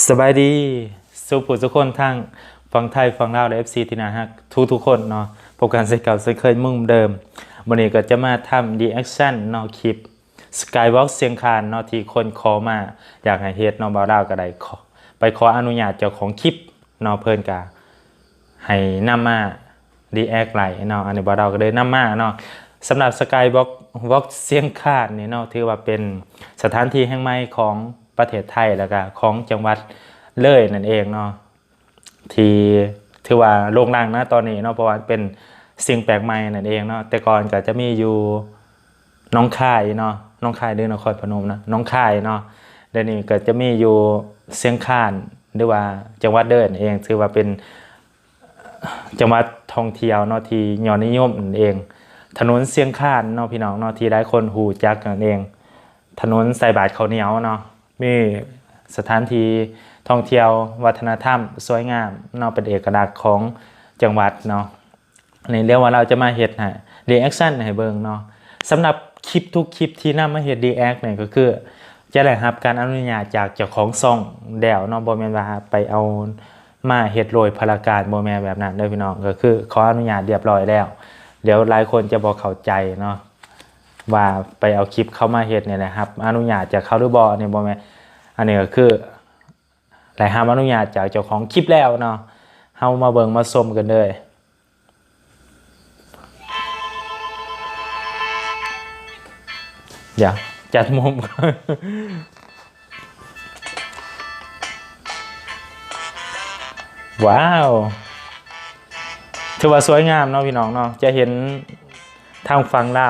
สบายดีสุผู้ทุกคนทั้งฟังไทยฟังลาวและ FC ที่นาฮักทุกทุกคนเนาะพบกันเช่นเก่าเช่เคยมุ่งเดิมวันนี้ก็จะมาทำ reaction เนาะคลิป Skywalk เสียงคานเนาะที่คนขอมาอยากให้เฮ็ดเนาะบ่าวดาวก็ได้ขอไปขออนุญาตเจ้าของคลิปเนาะเพิ่นก็ให้นำมา react ไหลเนาะอันนี้บ่าวดาวก็เลยนำมาเนาะสำหรับ Skywalk Walk เสียงคานนี่เนาะถือว่าเป็นสถานที่แห่งใหม่ของ ประเทศไทยแล้วก็ของจังหวัดเลยนั่นเองเนาะที่ถือว่าโล่งดังนะตอนนี้เนาะเพราะว่าเป็นสิ่งแปลกใหม่นั่นเองเนาะแต่ก่อนก็จะมีอยู่น้องค่ายเนาะน้องค่ายหรือนครพนมนะน้องค่ายเนาะเดี๋ยวนี้ก็จะมีอยู่เสียงคานหรือว่าจังหวัดเดินเองถือว่าเป็นจังหวัดท่องเที่ยวเนาะที่ยอดนิยมนั่นเอง ถนนเสียงคานเนาะพี่น้องเนาะที่หลายคนหูจักนั่นเอง ถนนใส่บาทข้าวเหนียวเนาะ มีสถานที่ท่องเที่ยววัฒนธรรม สวยงามเนาะเป็นเอกลักษณ์ของจังหวัดเนาะในเรื่องว่าเราจะมาเฮ็ดให้รีแอคชั่นให้เบิ่งเนาะสำหรับคลิปทุกคลิปที่นำมาเฮ็ดรีแอคเนี่ยก็คือ จะได้รับการอนุญาตจากเจ้าของซ่องแดวเนาะบ่แม่นว่าไปเอามาเฮ็ดโดยพลาการบ่แม่แบบนั้นเด้อพี่น้องก็คือขออนุญาตเรียบร้อยแล้ว เดี๋ยวหลายคนจะบ่เข้าใจเนาะ ว่าไปเอาคลิปเข้ามาเฮ็ดเนี่ยนะครับ อนุญาตจากเขาหรือบ่เนี่ยบ่แม่อันนี้ก็คือหลายห้ามอนุญาตจากเจ้าของคลิปแล้วเนาะเฮามาเบิ่งมาชมกันเลยเดี๋ยวจัดมุมว้าวถือว่าสวยงามเนาะพี่น้องเนาะจะเห็นทางฝั่งลา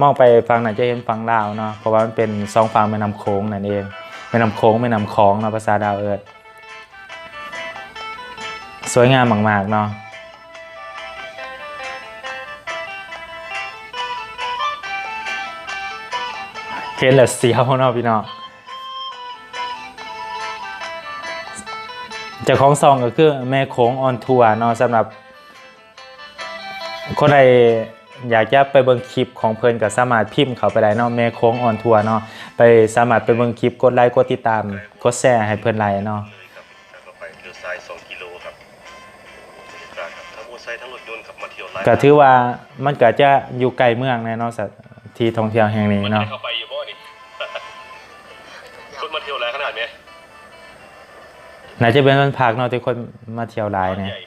มองไปฝั่งไหนจะเห็นฝั่งลาวเนาะเพราะว่ามันเป็นสองฝั่งแม่น้ำโขงนั่นเองแม่น้ำโขงแม่น้ำคลองเนาะภาษาดาวเอิร์ดสวยงามมากๆเนาะเห็นแล้วเสียวเนาะพี่น้องเจ้าของซองก็คือแม่โขงออนทัวร์เนาะสำหรับคนใด อยากจะไปเบิ่งคลิปของเพิ่นก็สามารถพิมพ์เข้าไปได้เนาะแม่โค้งออนทัวร์เนาะไปสามารถไปเบิ่งคลิปกดไลค์กดติดตามกดแชร์ให้เพิ่นไลค์เนาะเลยครับแล้วก็ไปเลี้ยวซ้าย2กิโลครับบรรยากาศครับทั้งมอเตอร์ไซค์ทั้งรถยนต์ขับมาเที่ยวไล่ก็ถือว่ามันก็จะอยู่ไกลเมืองแน่เนาะสถที่ท่องเที่ยวแห่งนี้มันเนาะเข้าไปอยู่บ่นี่ คนมาเที่ยวหลายขนาดไหมน่าจะเป็นวันพักเนาะที่คนมาเที่ยวหลายเนี่ย ใหญ่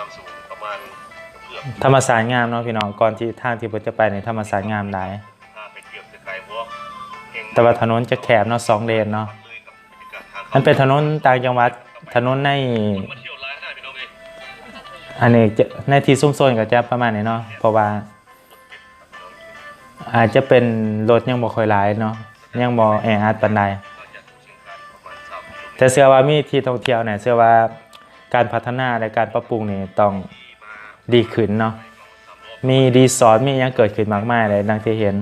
ความสูงประมาณเกือบธรรมศาสตร์งามเนาะพี่น้องก่อนที่ทางที่เพิ่นจะไปในธรรมศาสตร์งามหลายถ้าไปเที่ยวสกายวอล์กแห่งแต่ว่าถนนจะแคบเนาะสองเลนเนาะเลยครับบรรยากาศทางมันเป็นถนนต่างจังหวัดถนนใน มาเที่ยวหลายขนาดพี่น้องเลยอันนี้จะในที่ซุ่มโซนก็จะประมาณนี้เนาะเพราะว่า อาจจะเป็นรถยังบ่ค่อยหลายเนาะยังบ่แออัดปานใดมาจากเชียงคานประมาณ3กิโลเมตรแต่เชื่อว่ามีที่ท่องเที่ยวเนี่ยเชื่อว่า การพัฒนาและการปรับปรุงนี่ต้องดีขึ้นเนาะมีรีสอร์มียังเกิดขึ้นมากมายเลยดังที่เห็น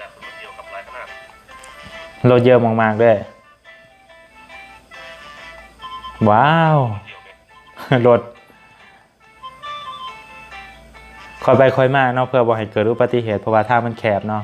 รถเยวกับหลาเยอะมากๆด้วย ว้าวรถคอยไปคอยมาเนาะเพื่อบ่ให้เกิดอุบัติเหตุเพราะว่าทางมันแคบเนาะ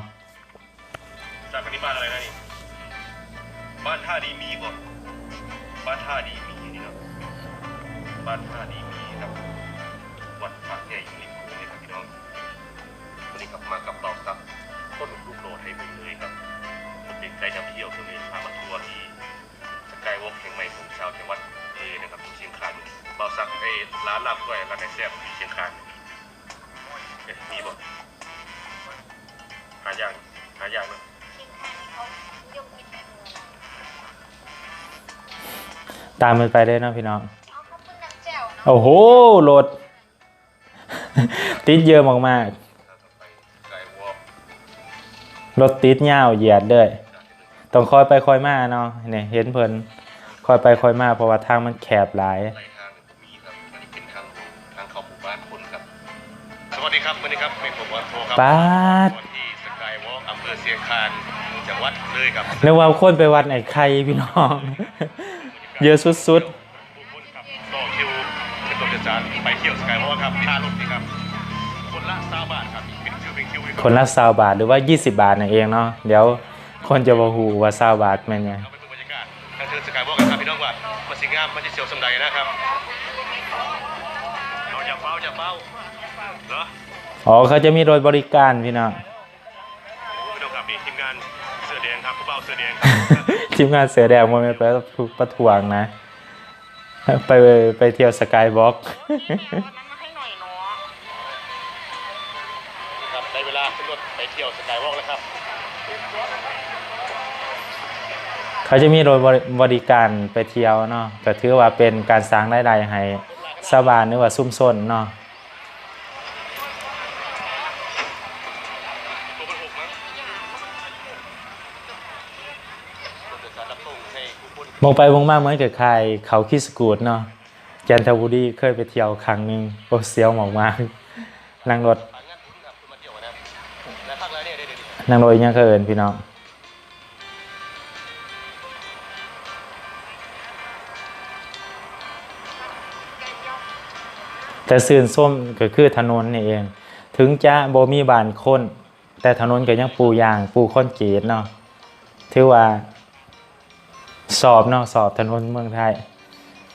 อ้ร้านลาบก้อยร้านไหนแซ่บที่เชียงคานเอ๊ะมีบ่หาอย่างหาอย่างเนาะตามมันไปเลยเนาะพี่น้องเอาข้าวปุ้นน้ำแจ่วเนาะโอ้โหรถติดเยอะมากสกายวอล์กๆรถติดยาวเหยียดเด้ยต้องคอยไปคอยมาเนาะเนี่ยเห็นเพิ่นคอยไปคอยมาเพราะว่าทางมันแคบหลาย สวัสดีครับวันนี้ครับเป็นผมวันโทครับป๊าด วันที่สกายวอล์กอำเภอเชียงคานจังหวัดเลยครับนึกว่าคนไปวัดไหนใครพี่น้อง เยอะสุดผู้คนครับต่อคิวเป็นตัวโดยสารไปเที่ยวสกายวอล์กครับค่ารถนี่ครับ คนละซาบาทครับเป็นคิวเป็นคิวเลยคนละซาวบาทหรือว่า 20 บาทนั่นเองเนาะเดี๋ยวคนจะบ่ฮู้ว่าซาวบาทแม่นหยังเอาไปดูบรรยากาศทางเทิงสกายวอล์กกันครับพี่น้องว่ามันสิงามมันจะเสียวสำใดนะครับเอาอย่าเฝ้าอย่าเฝ้า เหรออ๋อเขาจะมีรถบริการพี่น้องพี่น้องครับนี่ทีมงานเสื้อแดงครับผู้เบาเสื้อแดงทีมงานเสือแดงบ่แม่นไปประท้วงนะ ไปไปเที่ยวสกายวอล์กวันนั้นมาให้หน่อยเนาะครับได้เวลาขึ้นรถไปเที่ยวสกายวอล์กแล้วครับ เขาจะมีรถบริบริการไปเที่ยวเนาะก็ถือว่าเป็นการสร้างรายได้ให้ชาวบ้านหรือว่าซุ่มชนเนาะ มองไปมองมาเหมือนกับใครเขาคิสกูดเนาะจันทบุรีเคยไปเที่ยวครั้งหนึ่งโอ้เสียวหมอกมากนั่งรถทางงานบุญครับคือมาเที่ยวกันาคแล้วดยังรถยังเคยเอินพี่น้องแต่ซื่นส้มก็คือถนนนี่เอง ถึงจะโบมีบานคน แต่ถนนก็ยังปูยางปูคอนเกรีตเนาะถือว่า สอบเนาะสอบถนนเมืองไทย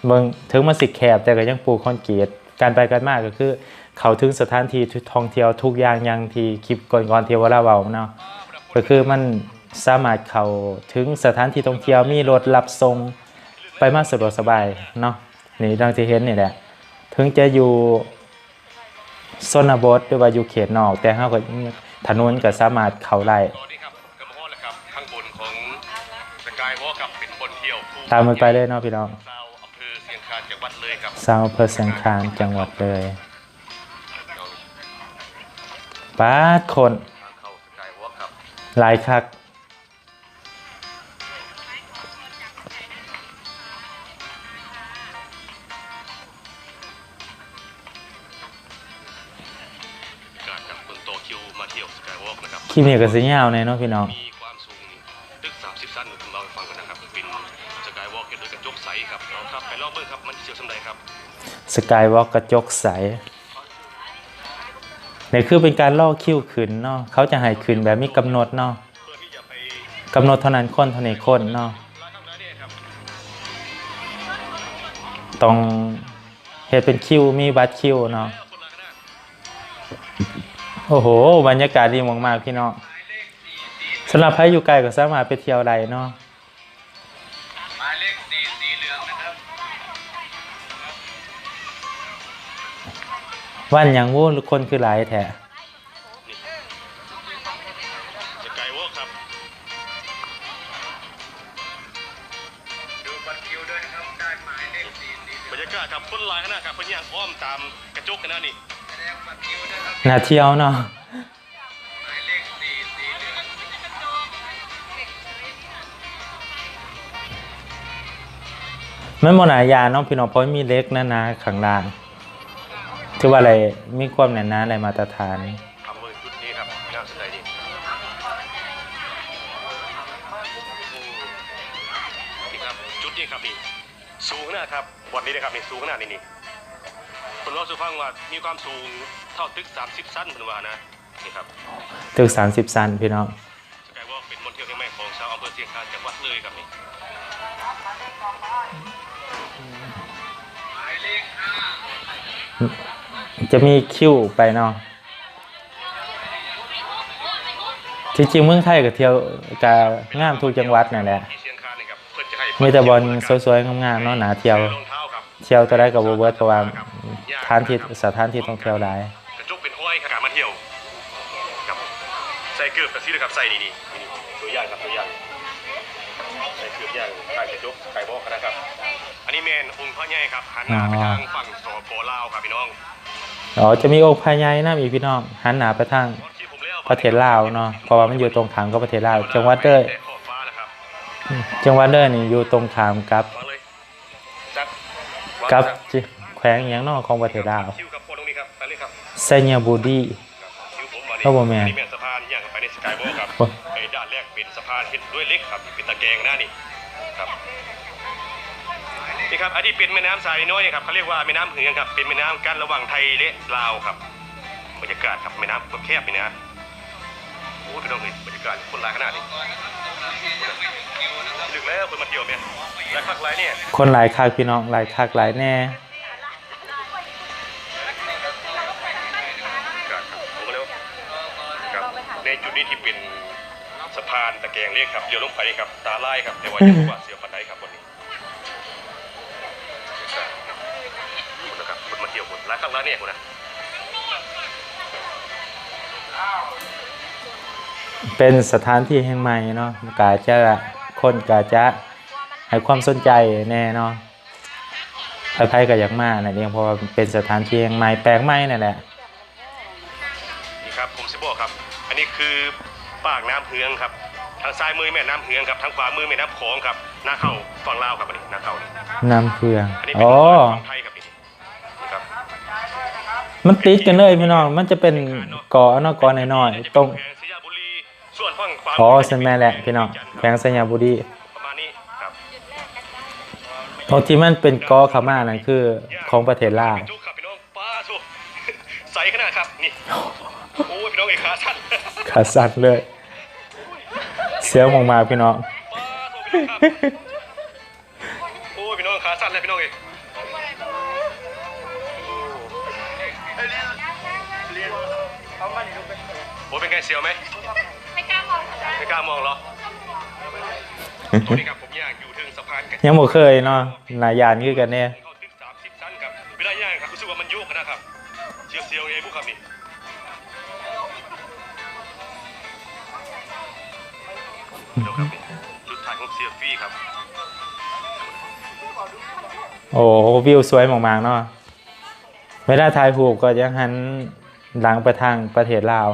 เมืองถึงมันสิแคบแต่ก็ยังปูคอนกรีตการไปกันมากก็คือ เขาถึงสถานที่ท่องเที่ยวทุกอย่างย่างที่คลิปก่อนๆเที่ยวว่าเราเว้าเนาะก็คือมันสามารถเขาถึงสถานที่ท่องเที่ยวมีรถรับส่งไปมาสะดวกสบายเนาะนี่ดังที่เห็นนี่แหละถึงจะอยู่ชนบทหรือว่าอยู่เขตนอก แต่เฮาก็ถนนก็สามารถเข้าได้ ตามมันไปเลยเนาะพี่น้องซาวอำเภอเสียงคานจังหวัดเลยครับซาวอำเภอเสียงคานจังหวัดเลยปาดคน ทางเข้าสกายวอล์กครับหลายคัก การกับเมืองโตคิวมาเที่ยวสกายวอล์กนะครับ คลิปนี้ก็สิยาวแน่เนาะพี่น้อง มี สกายวอล์กกระจกใสเนี่ยคือเป็นการล่อคิ้วขึ้นเนาะเขาจะให้ขึ้นแบบมีกำหนดเนาะกำหนดเท่านั้นคนเท่านี้คนเนาะต้องเฮ็ดเป็นคิวมีบัตรคิวเนาะโอ้โห บรรยากาศดีมากๆพี่เน้องสำหรับใครอยู่ไกลก็สามารถไปเที่ยวได้เนาะ วันหยังวู้คนคือหลายแท้สกายวอล์กครับดูบัตรคิวด้วยนะครับได้หมายเลขสีบรรยากาศครับคนหลายขนาดครับเพิ่นย่างอ้อมตามกระจกกันนะนี่แสดงบัตรคิวด้วยครับน่าเที่ยวเนาะหมายเลขสีสีเหลืองมันบ่หนายาเนาะพี่น้องเพราะมีเล็กนะนะข้างล่าง ถือว่าอะไรมีความแน่นหนาอะไรมาตรฐานทำมือจุดนี้ครับงามสุดเลยนี่นี่ครับจุดนี้ครับนี่สูงนะครับวันนี้นะครับนี่สูงขนาดนี้นี่คนเราสุฟังว่ามีความสูงเท่าตึก 30 สั้นเป็นว่านะนี่ครับตึก 30ซันพี่น้อง จะมีคิวไปเนาะจริงๆเมืองไทยก็เที่ยวกางามทุกจังหวัดนั่นแหละมีแต่บอลสวยๆงามๆเนาะหนาเที่ยว เที่ยวตัวได้กับโบเบิดเพราะว่าทานที่สถานที่ท่องเที่ยวหลายกระจกเป็นห้อยครับกามาเที่ยวครับใส่เกือบกับซี่เลยครับใส่นี่นี่ตัวอย่างครับตัวอย่างใส่เกือบอย่างใส่กระจกไก่บอกนะครับ อันนี้แมนองค์พ่อใหญ่ครับหันหน้าไปทางฝั่งสปลาวครับพี่น้อง อ๋อจะมีองค์พญายนะมีพี่น้องหันหน้าไปทางที่ผมเลี้ยวประเทศลาวเนาะเพราะว่ามันอยู่ตรงขามกับประเทศลาวจังหวัดเด้อขอบฟ้านะครับจังหวัดเด้อนี่อยู่ตรงขามกับวางเลยจัดวางกับครับจิแขวงอหย่างเนอกของประเทศลาวคิวกับคนตรงนี้ครับไปเลยครับไซเนียบูดีคิวผมมาเข้าบ่แม่นนี่แม่นสะพานย่างไปในสกายบอครับโอ้ไอ้ด้านแรกเป็นสะพานเห็นด้วยเหล็กครับเป็นตะแกรงหน้านี่ครับ นี่ครับอันนี้เป็นแม่น้ำสายน้อยนี่ครับเขาเรียกว่าแม่น้ำเหืองครับเป็นแม่น้ำกั้นระหว่างไทยและลาวครับบรรยากาศครับแม่น้ำแคบๆนี่นะโอ้ยพี่น้องเอ้ยบรรยากาศคนหลายขนาดนี้ดึกแล้วคนมาเที่ยวเนี่ยหลายภาคหลายเนี่ยคนหลายคักพี่น้องหลายคักหลายแน่ครับผมก็เลยว่าครับในจุดนี้ที่เป็นสะพานตะแกรงเรียกครับเลี้ยวลงไปนี่ครับตาลายครับแต่ว่ายังบ่ว่าเสียวปันไดครับวันนี้คน คนมาเที่ยวคนหลายครั้งหลายเนี่ยคนนะเป็นสถานที่แห่งใหม่เนาะกาจะคนกาจะให้ความสนใจแน่เนาะใครๆก็อยากมานั่นเองเพราะว่าเป็นสถานที่แห่งใหม่แปลกใหม่นั่นแหละนี่ครับผมสิบอกครับ อันนี้คือปากน้ำเฮืองครับ ทางซ้ายมือแม่น้ำเฮืองครับทางขวามือแม่น้ำโขงครับหน้าเข้าฝั่งลาวครับอันนี้หน้าเข้านี่น้ำเฟืองอันนี้เป็นอ๋อฝั่งไทยครับนี่นี่ครับ มันติดกันเลยพี่น้อง มันจะเป็นกาะเนาะกาะน้อยๆตรงขวงสยามบุรีส่วนฝั่งขวาอ๋อเซนแม่แหละพี่น้องแขวงสัญญาบุรีตรงที่มันเป็นกาะขามานั่นคือของประเทศลาวจุกครับพี่น้องป้าสุใสขนาดครับนี่โอ้ยพี่น้องเอกขาสั้นขาสั่นเลย เสียวมากๆพี่น้องป้าพี่น้องโอ้ยพี่น้องขาสั้นเลยพี่น้องเอ เป็นไงเสียวไหมไม่กล้ามองค่ะไม่กล้ามองเหรอตัวนี้ครับผมย่างอยู่ถึงสะพานกันยังบ่เคยเนาะหลายอย่างคือกันเนี่ยเข้าตึกสามสิบชั้นครับเวลาย่างครับรู้สึกว่ามันโยกนะครับเสียวเสียวๆไงพวกครับนี่เดี๋ยวครับนี่จุดถ่ายของเซียฟี่ครับโอ้วิวสวยมากๆเนาะเวลาถ่ายรูปก็ยังหันหลังไปทางประเทศลาว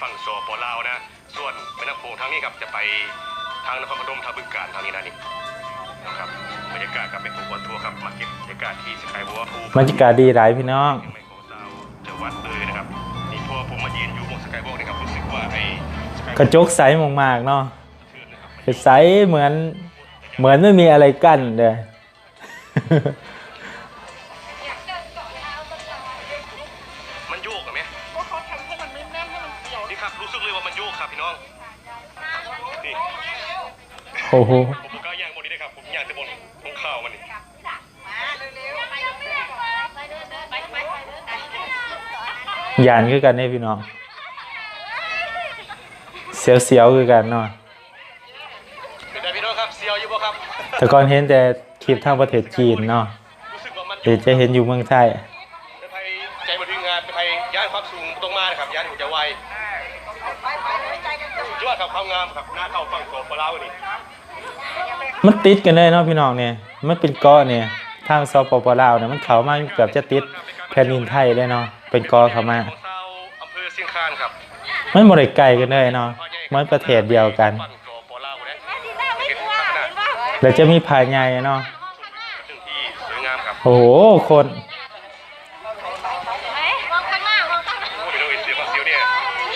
เข้าไปฝั่งสปลาวนะ ส่วนแม่น้ำโขงทางนี้ครับจะไปทางนครพนมทางบึงกาฬทางนี้นะนี่นะครับบรรยากาศกับเป็นตัวทัวร์ครับมาเก็บบรรยากาศที่สกายวอล์คบรรยากาศดีหลายพี่น้องไม่ของสาวจะวัดเลยนะครับนี่พอผมมายืนอยู่บนสกายวอล์กนะครับรู้สึกว่าไอ้สกายกระจกใสมากๆเนาะเชื่อนะครับคือใสเหมือนเหมือนไม่มีอะไรกั้นเลย โอ้โหผมบอกกล้าย่างบนนี้ได้ครับผมย่างแต่บนของข้าวมันนี่ยานคือกันเนี่ยพี่น้อง เสียวๆคือกันเนาะเป็นไงพี่น้องครับเซียวอยู่บ่ครับ แต่ก่อนเห็นแต่คลิปทางประเทศจีนเนาะรู้สึกว่ามันเดี๋ยวจะเห็นอยู่เมืองไทยไปไทยใจมาถึงงานไปไทยย่านความสูงตรงมานะครับย่านหัวใจไวสุดยอดครับความงามครับหน้าเข้าฝั่งโซฟลาวนี่ มันติดกันเลยเนาะพี่น้องเนี่ยมันเป็นเกาะเนี่ยทางซปปลาวเนี่ยมันเข้ามาเกือบจะติดแผ่นดินไทยเลยเนาะเป็นเกาะเข้ามาของชาวอำเภอเชียงคานครับมันบ่ได้ไกลกันเลยเนาะมันประเทศเดียวกันฝั่งโซฟลาวเนี่ยไม่กลัวเห็นป่ะแล้วจะมีผาใหญ่เนาะซึ่งที่สวยงามครับโอ้โหคนไหมมองข้างหน้ามองข้างหน้าโอ้ยเราเสียวความเสียวเนี่ย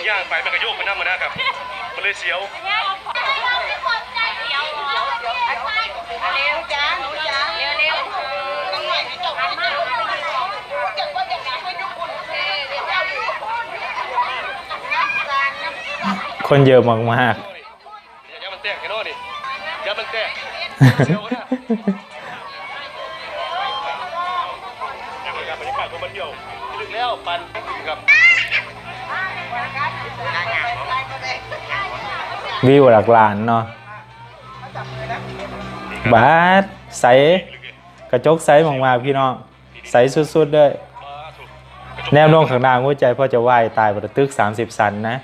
ย่างไปมันก็โยกไปน้ำมันนะครับมันเลยเสียว เร็วจ้าหนูจ้าเร็วเร็วต้องหน่อยให้จบมากเก็บว่าเด็กนะให้ทุกคนเดี๋ยวจะน้ำตาลน้ำ คนเยอะมากอย่ามันแตกแค่นอนนี่อย่ามันแตกเสียวนะอยากไปกับบรรยากาศคนมาเที่ยวถึงแล้วปันครับๆวิวหลักล้านเนาะบาสใสกระจกใสมากๆพี่น้องใสสุดๆเลยแนวโน้มข้างหน้าหัวใจพ่อจะว่ายตายบนตึก 30 สันนะ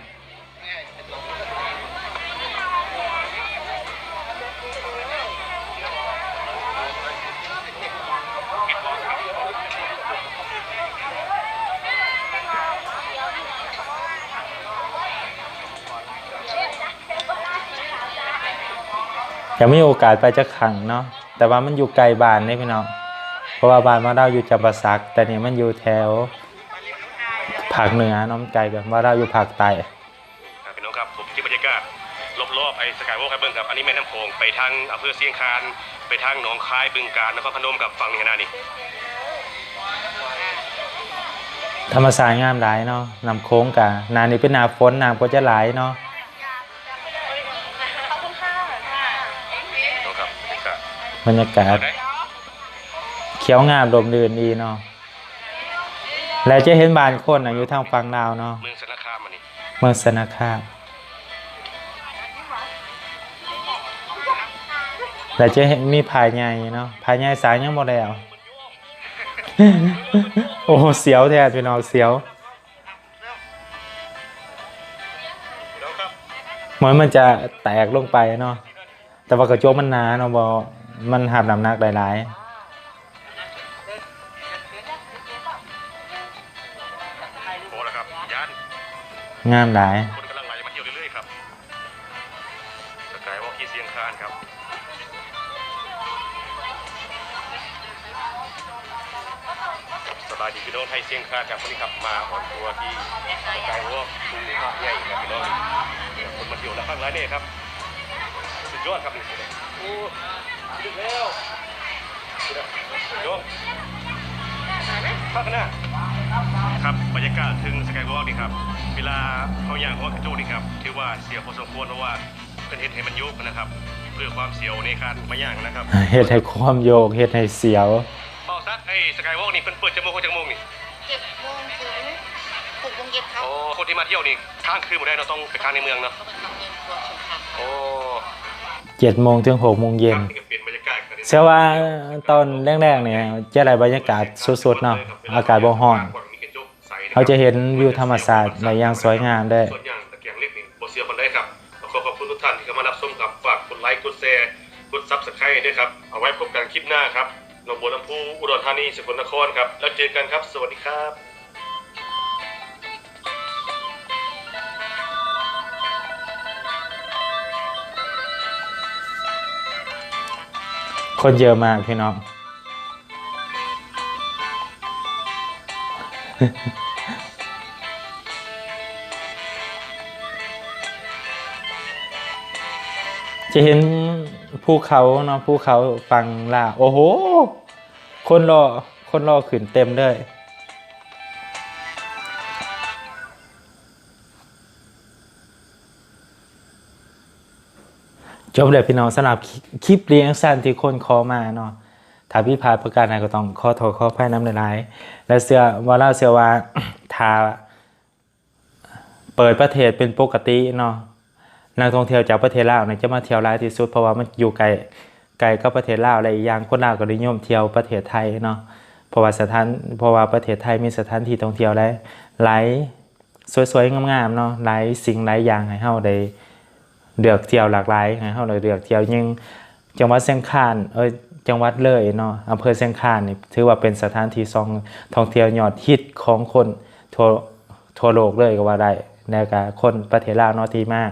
ยังมีโอกาสไปจะขังเนาะแต่ว่ามันอยู่ไกลบ้านเนี่ยพี่น้องเพราะว่าบ้านมาเราอยู่จำปาสัก แต่นี่มันอยู่แถวภาคเหนือเน้องไกลกันว่าเราอยู่ภาคใต้ครับพี่น้องครับผมที่บรรยากาศรอบๆไอ้สกายวอล์กครับเบิ่งครับอันนี้แม่น้ำโขงไปทางอำเภอเชียงคานไปทางหนองคายบึงกาฬนครพนมกับฝั่งนี้นะนี่ธรรมศาสตร์งามหลายเนาะนำโค้งกะนานี้เป็นหนาฝนน้ำก็จะไหลเนาะ บรรยากาศได้เขียวงามลมลื่นดีเนาะแล้วจะเห็นบ้านคนน่ะอยู่ทางฝั่งลาวเนาะเมืองสารคามอันนี้เมืองสนาคามแล้วจะเห็นมีภายในเนาะภายในสายยังบ่แล้วโอ้โหเสียวแท้พี่น้องเสียวแล้วครับเหมือนมันจะแตกลงไปเนาะแต่ว่ากระจกมันหนาเนาะบอ มันหับน้ำหนักหลายโอ้แล้วครับยานๆงามหลาย คนกำลังไหลมาเที่ยวเรื่อยๆครับสกายวอล์กที่เชียงคานครับสบายดีพี่น้องไทยเชียงคานครับวันนี้ครับมาออนทัวร์ที่สกายวอล์กภูมิภาคใหญ่ครับพี่น้องคนมาเที่ยวแล้วข้างไรเนี่ยครับสุดยอดครับนี่โอ้ โยมข้างหน้าครับบรรยากาศถึงสกายวอล์กนี่ครับ เวลาเขาอย่างของกระโจนี่ครับถือว่าเสียพอสมควรเพราะว่าเป็นเห็ดให้มันโยกนะครับเพื่อความเสียวในการมาย่างนะครับเฮ็ดให้ความโยกเฮ็ดให้เสียวต่อซักไอ้สกายวอล์กนี่เพิ่นเปิดจมูกเขาจมูกนี่เจ็ดโมงถึงหกโมงเย็นครับโอ้คนที่มาเที่ยวนี่ค้างคืนหมดได้เราต้องไปค้างในเมืองเนาะเขาเป็นทำเองตัวชมครับโมงถึง6โมงเย็นนี่ก็ เชื่อว่าตอนแรกๆเนี่ยจะได้บรรยากาศสดๆเนาะอากาศบ่ร้อนเขาจะเห็นวิวธรรมศาสตร์ในอย่างสวยงามได้ส่วนอย่างตะเกียงเล็กนี่บ่เสียคนได้ครับขอขอบคุณทุกท่านที่เข้ามารับชมครับฝากกดไลค์กดแชร์กดซับสไครต์ด้วยครับเอาไว้พบกันคลิปหน้าครับหนองบัวลำพูอุดรธานีสกลนครครับแล้วเจอกันครับ สวัสดีครับ คนเยอะมากพี่น้อง จะเห็นภูเขาเนาะภูเขาฟังล่า โอ้โห คนรอ คนรอขืนเต็มเลย จบเลยพี่น้องสำหรับคลิปเรียงสั้นที่คนขอมาเนาะถ้าพี่พาประการใดก็ต้องขอโทษขออภัยน้ำหลายๆและเสื้อว่าเล่าเสื้อว่าถ้าเปิดประเทศเป็นปกติเนาะนักท่องเที่ยวจากประเทศลาวเนี่ยจะมาเที่ยวหลายที่สุดเพราะว่ามันอยู่ไกลไกลกับประเทศลาวและอีกอย่างคนลาวก็นิยมเที่ยวประเทศไทยเนาะเพราะว่าสถานเพราะว่าประเทศไทยมีสถานที่ท่องเที่ยวหลายหลายสวยๆงามๆเนาะหลายสิ่งหลายอย่างให้เฮาได้ เลือกเที่ยวหลากหลายให้เฮาได้เลือกเที่ยวยิ่งจังหวัดเชียงคานเอ้ยจังหวัดเลยเนาะอำเภอเชียงคานนี่ถือว่าเป็นสถานที่ท่องท่องเที่ยวยอดฮิตของคนทั่วทั่วโลกเลยก็ว่าได้แล้วก็คนประเทศลาวเนาะที่มา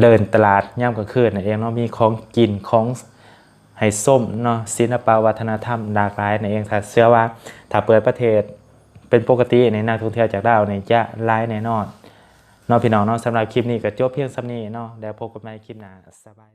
เดินตลาดย่ำกลางคืนนั่นเองเนาะมีของกินของให้ส้มเนาะศิลปวัฒนธรรมหลากหลายนั่นเองถ้าเชื่อว่าถ้าเปิดประเทศเป็นปกติในนักท่องเที่ยวจากดาวเนี่ยจะหลายแน่นอน เนาะพี่น้องเนาะสำหรับคลิปนี้ก็จบเพียงสำนี้เนาะแล้วพบกันใหม่คลิปหน้าสบาย